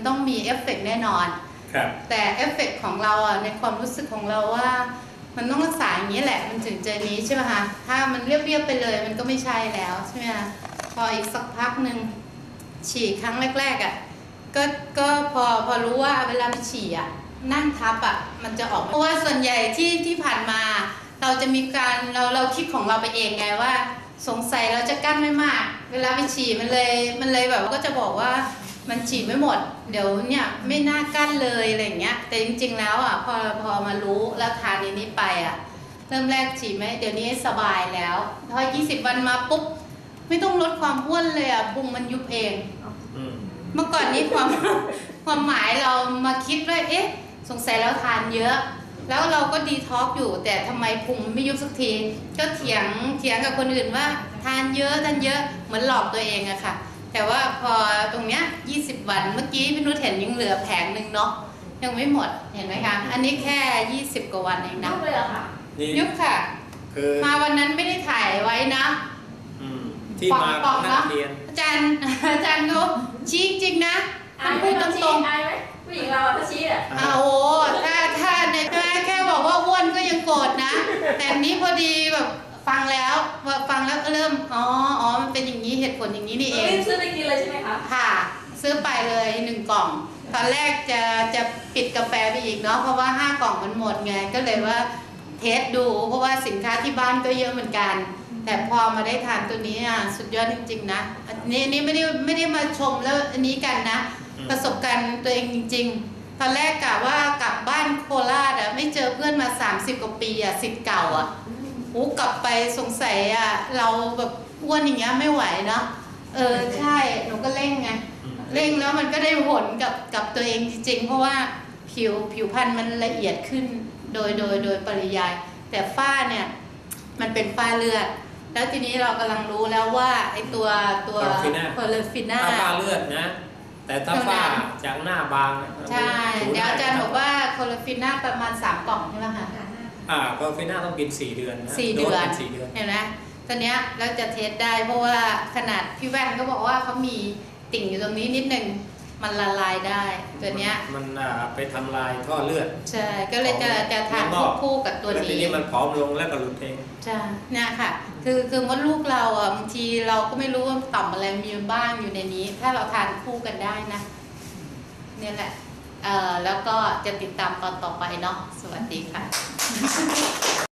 มันต้องมีเอฟเฟกต์แน่นอนครับแต่เอฟเฟกต์ของเราอะในความรู้สึกของเราว่า มันต้องรักษาอย่างนี้แหละมันถึงจะนี้ใช่ไหมคะถ้ามันเรียบๆไปเลยมันก็ไม่ใช่แล้วใช่ไหมคะพออีกสักพักหนึ่งฉี่ครั้งแรกๆอะก็ก็พอพอรู้ว่าเวลาไปฉี่อะนั่งทับอะมันจะออกมาเพราะว่าส่วนใหญ่ที่ที่ผ่านมา เราจะมีการเราเราคิดของเราไปเองไงว่า สงสัยเราจะกั้นไม่มาก เวลาไปฉี่มันเลยมันเลยแบบว่าก็จะบอกว่า มันฉี่ไม่หมด เดี๋ยวเนี่ยไม่น่ากั้นเลยอะไรอย่างเงี้ย แต่จริงๆแล้วอะพอพอมารู้แล้วทานอันนี้ไปอะเริ่มแรกฉี่ไหมเดี๋ยวนี้สบายแล้วพอ20 วันมาปุ๊บไม่ต้องลดความอ้วนเลยอะพุงมันยุบเองอืมเมื่อก่อนนี้ความความหมายเรามาคิดว่าเอ๊ะ สงสัยเราทานเยอะ แล้วเราก็ดีท็อกซ์อยู่ แต่ทำไมพุงมันไม่ยุบสักที ก็เถียงเถียงกับคนอื่นว่า ทานเยอะทานเยอะเหมือนหลอกตัวเองอะค่ะ แต่ว่าพอตรงเนี้ย20 วัน เมื่อกี้พี่นุชเห็นยังเหลือแผงหนึ่งเนาะยังไม่หมดเห็นไหมคะ อันนี้แค่ 20 กว่าวันเองนะยุบเลยเหรอคะนี่ยุบค่ะ คือมาวันนั้นไม่ได้ถ่ายไว้นะอืมที่มาปอกๆนักเนาะเรียนอาจารย์อาจารย์เขาชี้จริงๆนะอายท่านไหมพูดต้ตองชี้รงอายไหมผู้หญิงเราอะถ้าชี้อะๆอ่าโอ้ถ้าถ้าในแค่แค่บอกว่าอ้วนก็ยังโกรธนะ แต่อันนี้พอดีแบบฟังแล้วพอฟังแล้วก็เริ่มอ๋ออ๋อมันเป็นอย่างนี้เหตุผลอย่างนี้นี่เองรีบซื้อไปกินเลยใช่ไหมคะค่ะ ซื้อไปเลยหนึ่งกล่อง ตอนแรกจะจะปิดกาแฟไปอีกเนาะเพราะว่าห้ากล่องมันหมดไงก็เลยว่าเทสดู เพราะว่าสินค้าที่บ้านก็เยอะเหมือนกัน แต่พอมาได้ทานตัวนี้อะสุดยอดจริง ๆ นะอันนี้อันนี้ไม่ได้ไม่ได้มาชมแล้วอันนี้กันนะ ประสบการณ์ตัวเองจริง ๆ ตอนแรกกะว่ากลับบ้านโคราชอะไม่เจอเพื่อนมา 30 กว่าปีอะสิทธิ์เก่าอะอู้กลับไปสงสัยอะเราแบบอ้วนอย่างเงี้ยไม่ไหวเนาะเออใช่หนูก็เร่งไง เร่งแล้วมันก็ได้ผลกับกับตัวเองจริงๆ เพราะว่าผิวผิวพรรณมันละเอียดขึ้นโดยโดยโดยปริยาย แต่ฝ้าเนี่ยมันเป็นฝ้าเลือด แล้วทีนี้เรากำลังรู้แล้วว่าไอตัวตัว Porofina โพลฟิน่าถ้าฝ้าเลือดนะ แต่ถ้าฝ้าจากหน้าบางนะใช่ดูเดี๋ยวอาจารย์ไบอกว่าโคลฟิน่าประมาณ3กล่องใช่ไหมคะอ่าก็ฟิน่าต้องกินสี่เดือนนะสี่โเดือนป็สี่เดือนเห็นไหมตอนเนี้ยเราจะเทสได้เพราะว่าขนาดพี่แว่นก็บอกว่าเขามี ติ่งอยู่ตรงนี้นิดนึงมันละลายได้ตัวเนี้ยมันอ่าไปทำลายท่อเลือด ใช่ก็เลยจะจะทานข้างนควอบกคู่กับตัวแล้วทีนี้ นี้มันผอมลงแล้วก็หลุดเองใช่เนี่ยค่ะ คือคือมดลูกเราอะบางทีเราก็ไม่รู้ว่าต่อมอะไรมีบ้างอยู่ในนี้ ถ้าเราทานคู่กันได้นะ เนี่ยแหละเอ่อแล้วก็จะติดตามตอนต่อไปเนาะสวัสดีค่ะ